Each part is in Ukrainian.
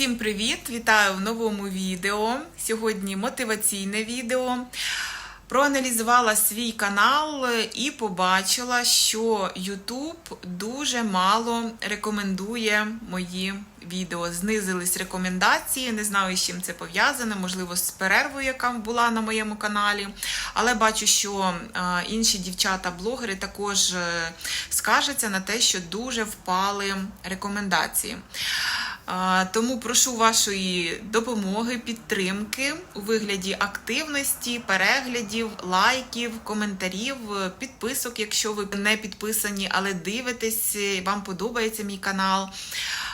Усім привіт! Вітаю в новому відео. Сьогодні мотиваційне відео. Проаналізувала свій канал і побачила, що YouTube дуже мало рекомендує мої відео. Знизились рекомендації. Не знаю, з чим це пов'язане, можливо, з перервою, яка була на моєму каналі. Але бачу, що е, інші дівчата-блогери також е, скаржаться на те, що дуже впали рекомендації. Тому прошу вашої допомоги, підтримки у вигляді активності, переглядів, лайків, коментарів, підписок, якщо ви не підписані, але дивитесь, вам подобається мій канал.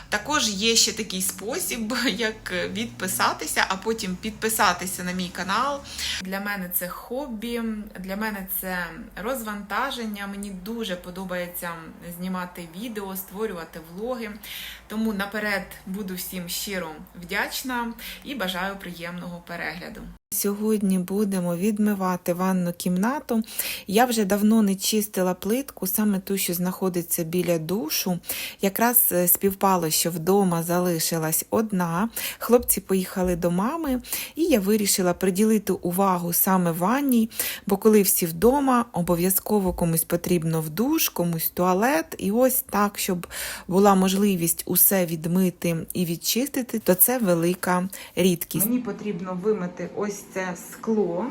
Також є ще такий спосіб, як відписатися, а потім підписатися на мій канал. Для мене це хобі, для мене це розвантаження. Мені дуже подобається знімати відео, створювати влоги. Тому наперед буду всім щиро вдячна і бажаю приємного перегляду. Сьогодні будемо відмивати ванну кімнату. Я вже давно не чистила плитку, саме ту, що знаходиться біля душу. Якраз е, співпало, що вдома залишилась одна. Хлопці поїхали до мами, і я вирішила приділити увагу саме ванній, бо коли всі вдома, обов'язково комусь потрібно в душ, комусь туалет. І ось так, щоб була можливість усе відмити і відчистити, то це велика рідкість. Мені потрібно вимити ось це скло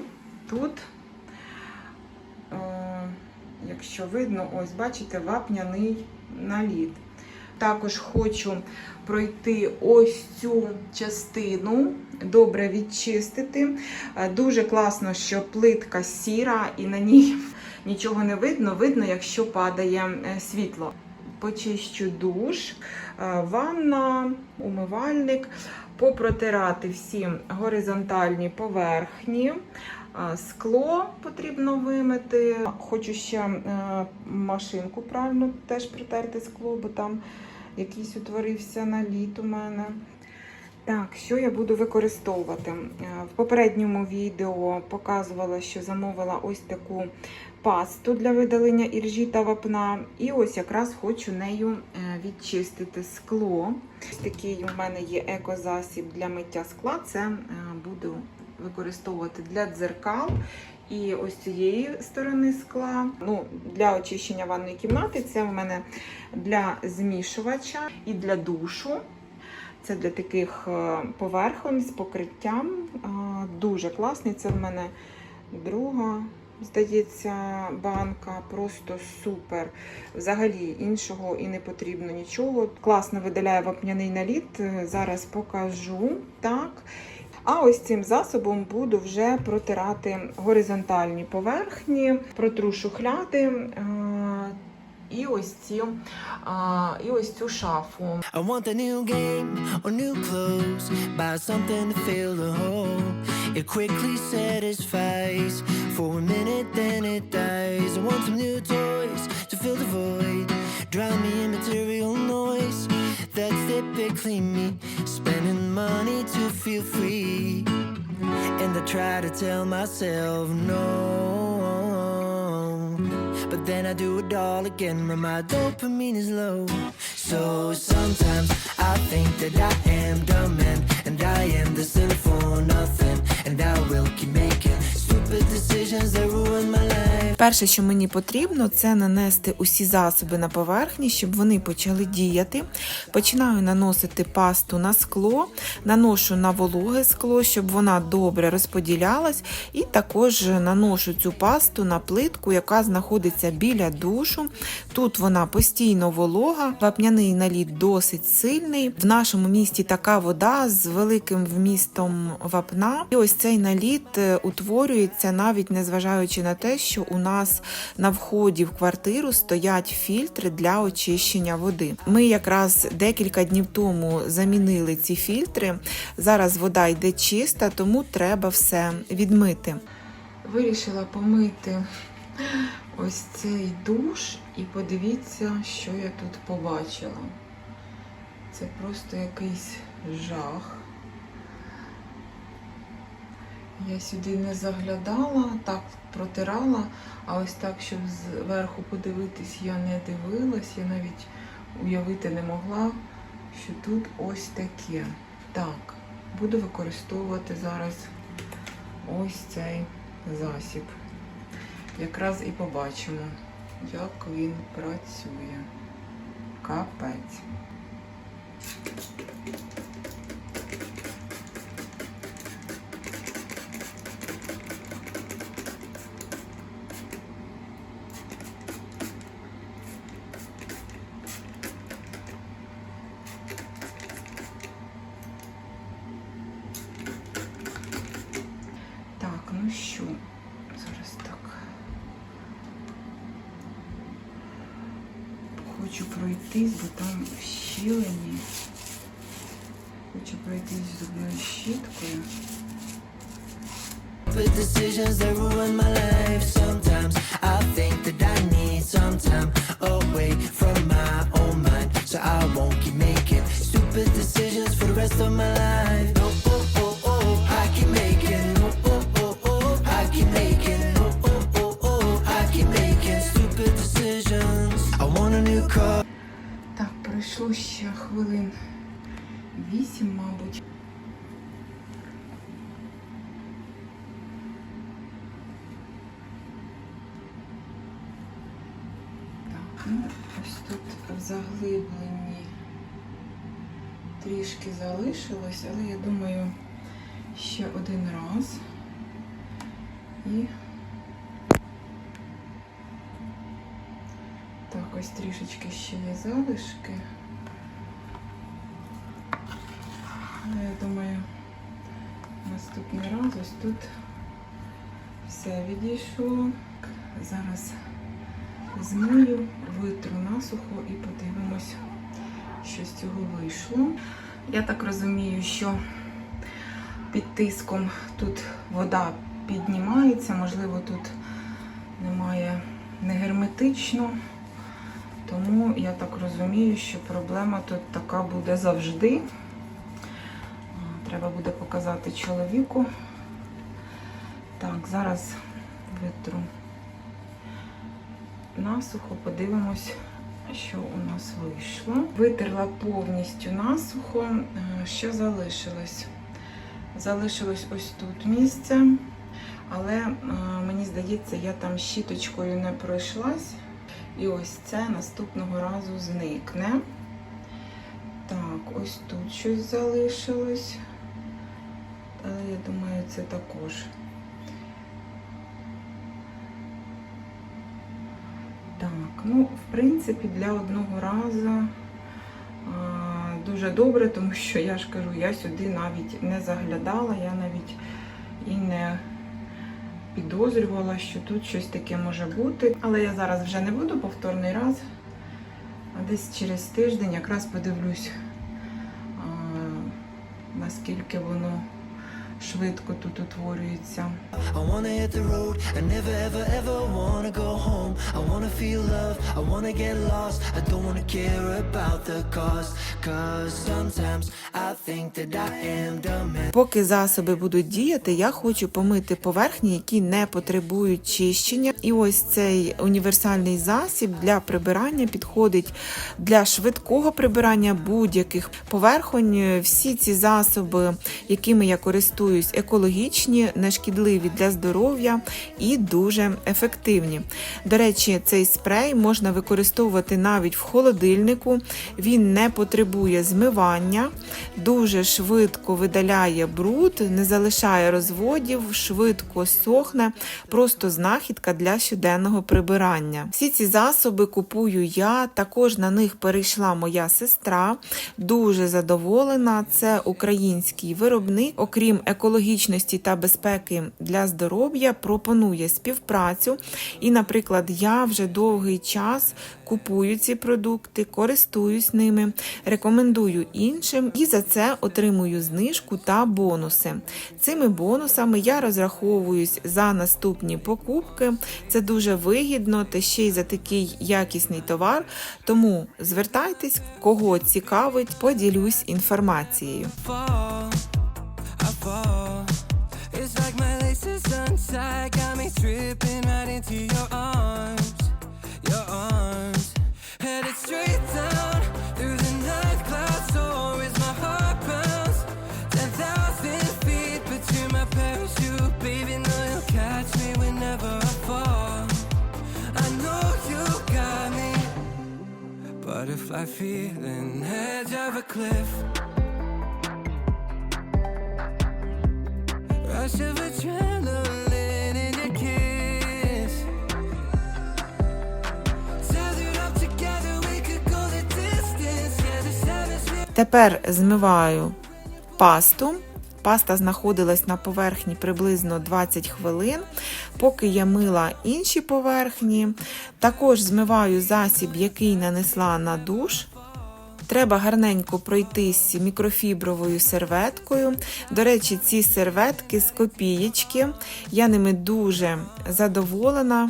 тут. Е, якщо видно, ось бачите, вапняний наліт. Також хочу пройти ось цю частину, добре відчистити. Е, Дуже класно, що плитка сіра і на ній нічого не видно. Видно, якщо падає е, світло. Почищу душ, ванна, умивальник, попротирати всі горизонтальні поверхні. Скло потрібно вимити. Хочу ще е, машинку правильно теж протерти скло, бо там якийсь утворився наліт у мене. Так, що я буду використовувати? Е, В попередньому відео показувала, що замовила ось таку пасту для видалення іржі та вапна. І ось якраз хочу нею е, відчистити скло. Ось такий у мене є екозасіб для миття скла. Це е, буду використовувати для дзеркал. І ось цієї сторони скла. Ну, Для очищення ванної кімнати це в мене для змішувача і для душу. Це для таких е, поверхонь з покриттям. Е, Дуже класний. Це в мене друга, здається, банка. Просто супер. Взагалі іншого і не потрібно нічого. Класно видаляє вапняний наліт. Е, Зараз покажу. Так. А ось цим засобом буду вже протирати горизонтальні поверхні, протру шухляди. е, І ось ці, а, і ось цю шафу. I want a new game or new clothes. Buy something to fill the hole. It quickly satisfies. For a minute, then it dies. I want some new toys to fill the void. Drown me in material noise. That's typically me. Spending money to feel free. And I try to tell myself no. But then I do it all again when my dopamine is low. So sometimes I think that I am dumb and, and I am the for nothing. And I will keep making Перше, що мені потрібно, це нанести усі засоби на поверхні, щоб вони почали діяти. Починаю наносити пасту на скло, наношу на вологе скло, щоб вона добре розподілялась. І також наношу цю пасту на плитку, яка знаходиться біля душу. Тут вона постійно волога, вапняний наліт досить сильний. В нашому місті така вода з великим вмістом вапна. І ось цей наліт е, утворюється навіть незважаючи на те, що у нас на вході в квартиру стоять фільтри для очищення води. Ми якраз декілька днів тому замінили ці фільтри. Зараз вода йде чиста, тому треба все відмити. Вирішила помити ось цей душ і подивіться, що я тут побачила. Це просто якийсь жах. Я сюди не заглядала, так протирала, а ось так, щоб зверху подивитись, я не дивилась, я навіть уявити не могла, що тут ось таке. Так, буду використовувати зараз ось цей засіб. Якраз і побачимо, як він працює. Капець. пройтись, бо там в щілині. Хочу пройтись зубною щіткою. With decisions that ruin my life. Sometimes I think that I need some time away from my own mind, so I won't keep making stupid decisions for the rest of my life. пройшло ще хвилин вісім, мабуть. Так, ну ось тут в заглибленні трішки залишилось, але я думаю, ще один раз. І так, ось трішечки ще є залишки. Але я думаю, наступний раз ось тут все відійшло. Зараз змию, витру насухо і подивимось, що з цього вийшло. Я так розумію, що під тиском тут вода піднімається, можливо, тут немає не герметично. Тому я так розумію, що проблема тут така буде завжди. Треба буде показати чоловіку. Так, зараз витру насухо, подивимось, що у нас вийшло. Витерла повністю насухо. Е, Що залишилось? Залишилось ось тут місце, але е, мені здається, я там щіточкою не пройшлась. І ось це наступного разу зникне. Так, ось тут щось залишилось. Але я думаю, це також. Так, ну, в принципі, для одного разу а, дуже добре, тому що я ж кажу, я сюди навіть не заглядала, я навіть і не підозрювала, що тут щось таке може бути. Але я зараз вже не буду повторний раз, а десь через тиждень якраз подивлюсь, а, наскільки воно швидко тут утворюється. Поки засоби будуть діяти, я хочу помити поверхні, які не потребують чищення. І ось цей універсальний засіб для прибирання підходить для швидкого прибирання будь-яких поверхонь. Всі ці засоби, якими я користуюсь, екологічні, нешкідливі для здоров'я і дуже ефективні. До речі, цей спрей можна використовувати навіть в холодильнику. Він не потребує змивання, дуже швидко видаляє бруд, не залишає розводів, швидко сохне. Просто знахідка для щоденного прибирання. Всі ці засоби купую я. Також на них перейшла моя сестра. Дуже задоволена. Це український виробник. Окрім екологічності та безпеки для здоров'я, пропонує співпрацю. І, наприклад, я вже довгий час купую ці продукти, користуюсь ними, рекомендую іншим і за це отримую знижку та бонуси. Цими бонусами я розраховуюсь за наступні покупки. Це дуже вигідно та ще й за такий якісний товар. Тому звертайтесь, кого цікавить, поділюсь інформацією. fall. It's like my laces untied, got me tripping right into your arms, your arms. Headed straight down through the night clouds, so is my heart pounds. Ten thousand feet, between my parachute, baby. Know you'll catch me whenever I fall. I know you got me, butterfly feeling, edge of a cliff. Rush of adrenaline in your kiss. Tethered up together, we could go the distance. Yeah, the spheres. Тепер змиваю пасту. Паста знаходилась на поверхні приблизно 20 хвилин, поки я мила інші поверхні. Також змиваю засіб, який нанесла на душ. Треба гарненько пройтись мікрофібровою серветкою. До речі, ці серветки з копієчки. Я ними дуже задоволена.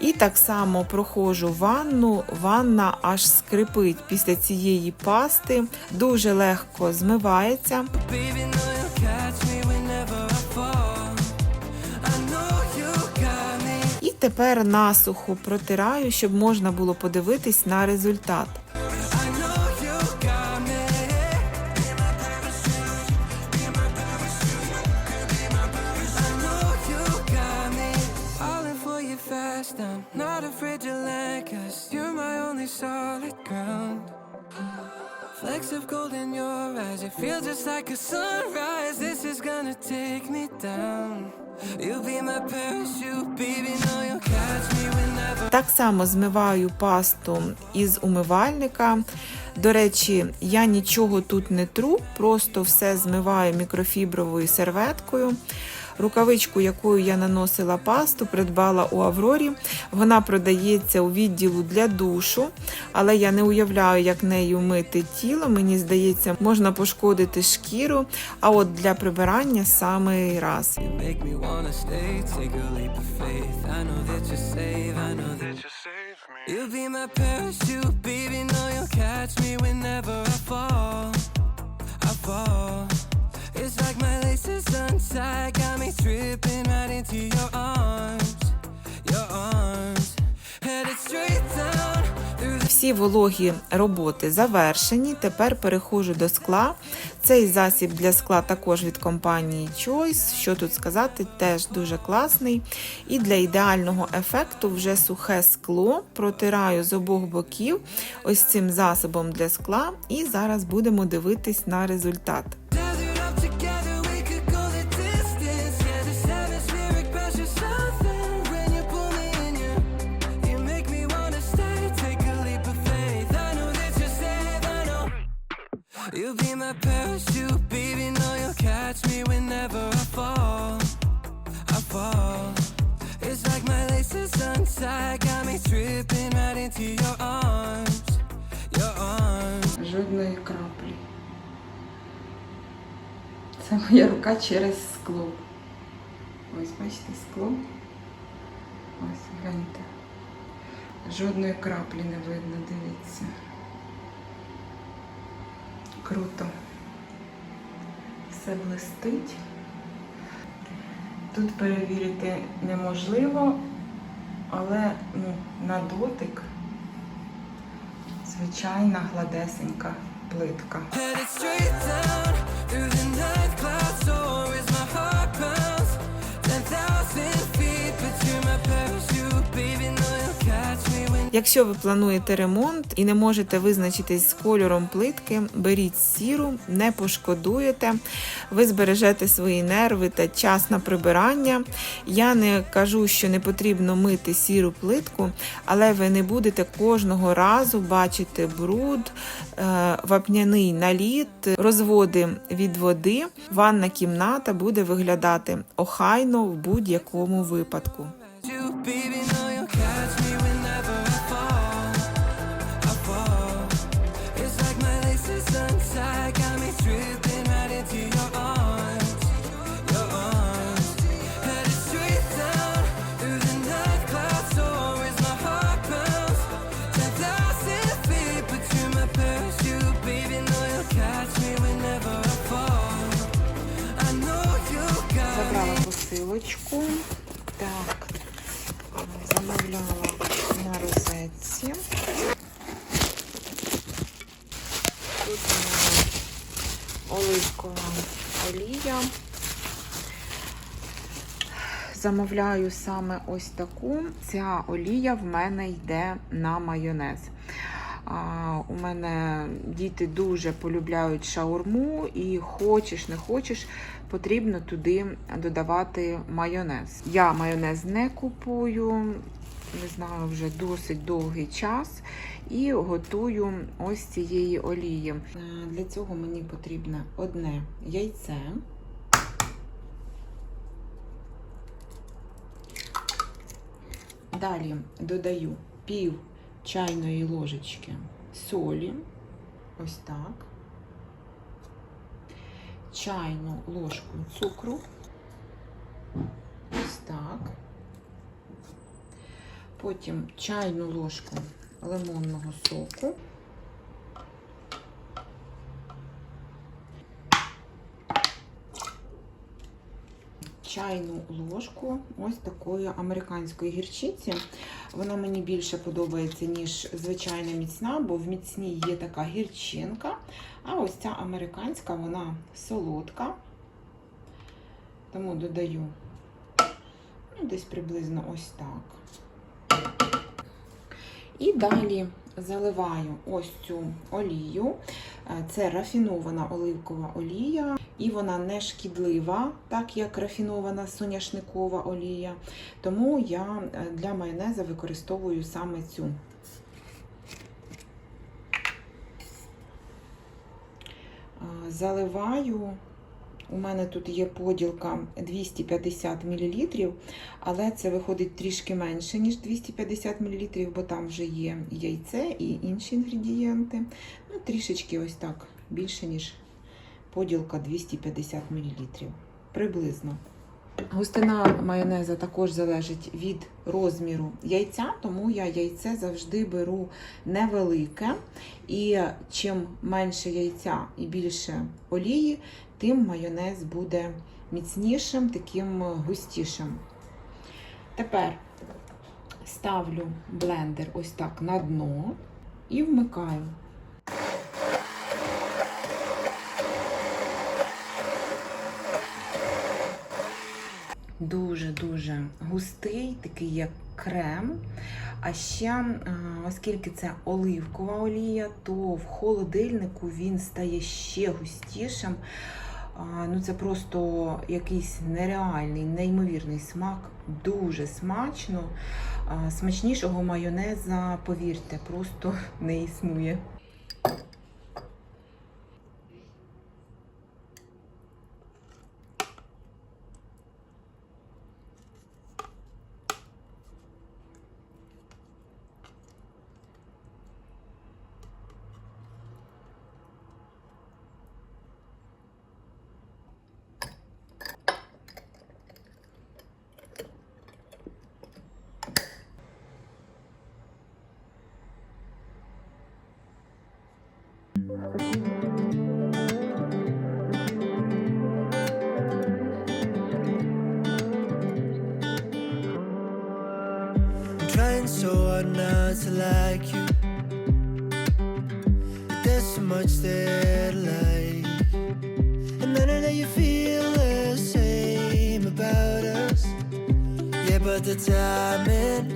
І так само проходжу ванну. Ванна аж скрипить після цієї пасти. Дуже легко змивається. І тепер насухо протираю, щоб можна було подивитись на результат. Of gold in your eyes, it feels just like a sunrise. This is gonna take me down. You'll be my parachute, baby. No, you'll catch me whenever. Так само змиваю пасту із умивальника. До речі, я нічого тут не тру, просто все змиваю мікрофібровою серветкою. Рукавичку, якою я наносила пасту, придбала у Аврорі. Вона продається у відділу для душу, але я не уявляю, як нею мити тіло. Мені здається, можна пошкодити шкіру. А от для прибирання самий раз. You'll be my parachute, baby. Know you'll catch me whenever I fall. I fall. It's like my laces untied, got me tripping right into your arms, your arms. Headed straight down through the Всі вологі роботи завершені. Тепер переходжу до скла. Цей засіб для скла також від компанії Choice. Що тут сказати, теж дуже класний. І для ідеального ефекту вже сухе скло протираю з обох боків ось цим засобом для скла. І зараз будемо дивитись на результат. parachute, baby. Know you'll catch me whenever I fall. I fall. It's like my laces untied, got me tripping right into your arms, your arms. Жодної краплі. Це моя рука через скло. Ось, бачите, скло. Ось, гляньте. Жодної краплі не видно, дивіться. Круто. Все блистить. Тут перевірити неможливо, але ну, на дотик звичайна гладесенька плитка. Якщо ви плануєте ремонт і не можете визначитись з кольором плитки, беріть сіру, не пошкодуєте. Ви збережете свої нерви та час на прибирання. Я не кажу, що не потрібно мити сіру плитку, але ви не будете кожного разу бачити бруд, е, вапняний наліт, розводи від води. Ванна кімната буде виглядати охайно в будь-якому випадку. Оливкова олія. Замовляю саме ось таку. Ця олія в мене йде на майонез. А, у мене діти дуже полюбляють шаурму, і хочеш, не хочеш, потрібно туди додавати майонез. Я майонез не купую, не знаю, вже досить довгий час. І готую ось цієї олії. Е, Для цього мені потрібно одне яйце. Далі додаю пів чайної ложечки солі. Ось так. Чайну ложку цукру. Ось так. Потім чайну ложку лимонного соку. Чайну ложку ось такої американської гірчиці. Вона мені більше подобається, ніж звичайна міцна, бо в міцній є така гірчинка. А ось ця американська, вона солодка. Тому додаю ну, десь приблизно ось так. І далі заливаю ось цю олію. Е, Це рафінована оливкова олія, і вона не шкідлива, так як рафінована соняшникова олія. Тому я е, для майонеза використовую саме цю. Е, Заливаю. У мене тут є поділка 250 мл, але це виходить трішки менше, ніж 250 мл, бо там вже є яйце і інші інгредієнти. Ну, трішечки ось так, більше, ніж поділка 250 мл. Приблизно. Густина майонеза також залежить від розміру яйця, тому я яйце завжди беру невелике. І чим менше яйця і більше олії, тим майонез буде міцнішим, таким густішим. Тепер ставлю блендер ось так на дно і вмикаю. Дуже-дуже густий, такий як крем. А ще, е, оскільки це оливкова олія, то в холодильнику він стає ще густішим. Ну, це просто якийсь нереальний, неймовірний смак, дуже смачно. Смачнішого майонеза, повірте, просто не існує. I'm trying so hard not to like you. But there's so much that I like. And I know that you feel the same about us. Yeah, but the timing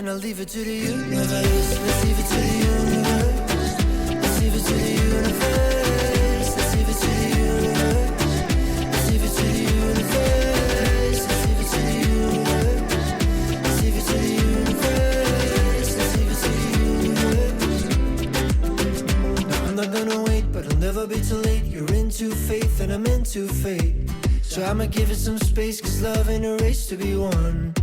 And I'll leave it to the universe. Let's leave it to the universe. Let's leave it to the universe. Let's leave it to the universe. Let's leave it to the universe. Let's leave it to the universe. Let's leave it to the universe. Let's leave it to the universe. No, I'm not gonna wait, but I'll never be too late. You're into faith and I'm into fate. So I'ma give it some space, cause love ain't a race to be won.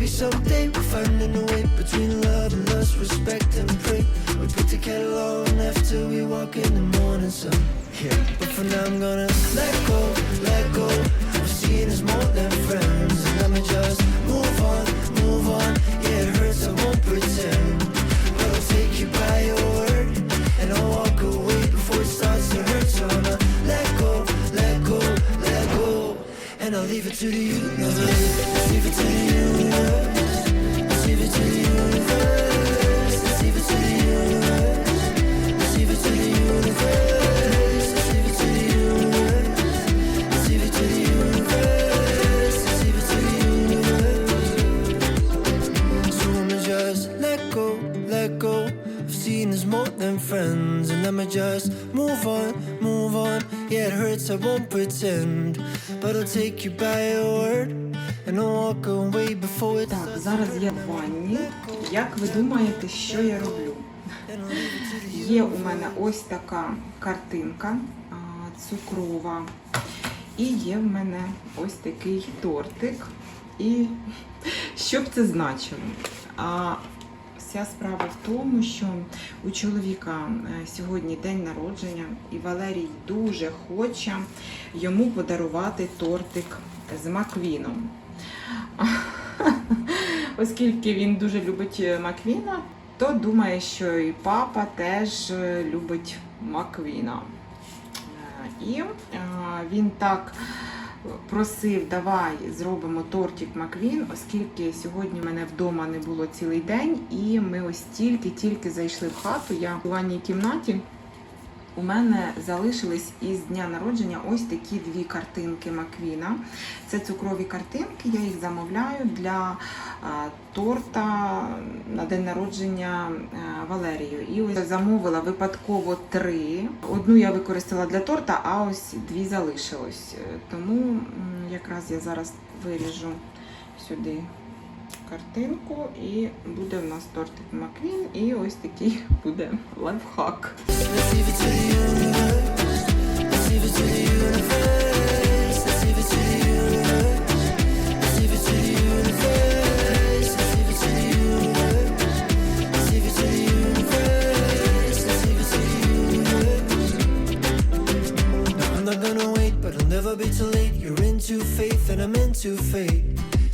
Maybe someday we'll find a new way between love and lust, respect and pray. We put the kettle on after we walk in the morning sun. Yeah. But for now I'm gonna let go, let go. We're seen as more than friends. And I'ma just move on, move on. Leave it to the universe. Leave it to the universe. Leave it to the universe. Leave it to the universe. Leave it to the universe. Leave it to the universe. Leave it to the universe. Leave it to the universe. So I'ma just let go, let go. I've seen us more than friends, and I'ma just move on, move on. Yeah, it hurts, I won't pretend, Так, зараз я в ванні. Як ви думаєте, що я роблю? Є у мене ось така картинка цукрова. І є в мене ось такий тортик. І що б це значило? Вся справа в тому, що у чоловіка е, сьогодні день народження, і Валерій дуже хоче йому подарувати тортик з Маквіном. Оскільки він дуже любить Маквіна, то думає, що і папа теж е, любить Маквіна. Е, І е, він так просив, давай зробимо тортик Маквін, оскільки сьогодні мене вдома не було цілий день, і ми ось тільки-тільки зайшли в хату. Я в ванній кімнаті. У мене залишились із дня народження ось такі дві картинки Маквіна. Це цукрові картинки, я їх замовляю для торта на день народження Валерію. І ось замовила випадково три. Одну я використала для торта, а ось дві залишилось. Тому якраз я зараз виріжу сюди картинку, і буде в нас тортик Маквін, і ось такий буде лайфхак. I'm not gonna wait, but I'll never be too late. You're into faith and I'm into fate.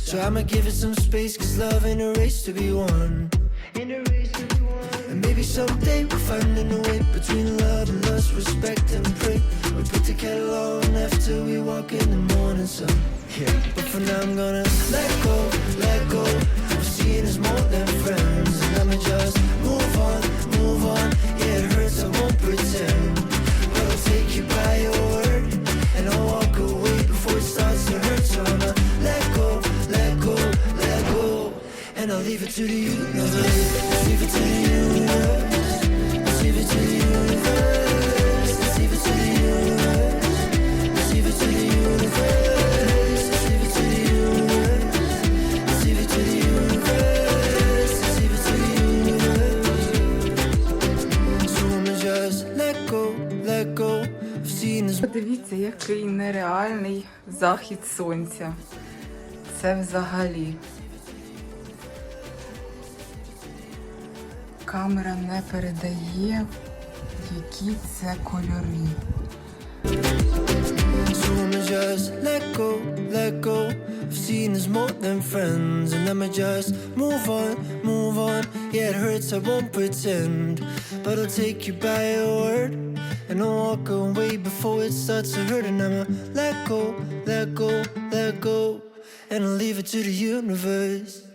So I'ma give it some space, cause love ain't a race to be won. In a race to be won. And maybe someday we'll find a new way between love and lust, respect and pray. We put the kettle on after we walk in the morning sun. Yeah, but for now I'm gonna let go, let go. Of seeing us more than friends, and I'ma just move on, move on. Yeah, it hurts, I won't pretend, leave it to the universe. Leave it to the universe. Leave it to the universe. Leave it to the universe. Leave it to the universe. Let's leave it to the universe. Let's Камера не передає, які це кольори. So I'ma just let go, let go. I've seen us more than friends, and I'ma just move on, move on. Yeah, it hurts, I won't pretend, but I'll take you by your word, and I'll walk away before it starts to hurt. And I'ma let go, let go, let go, and I'll leave it to the universe.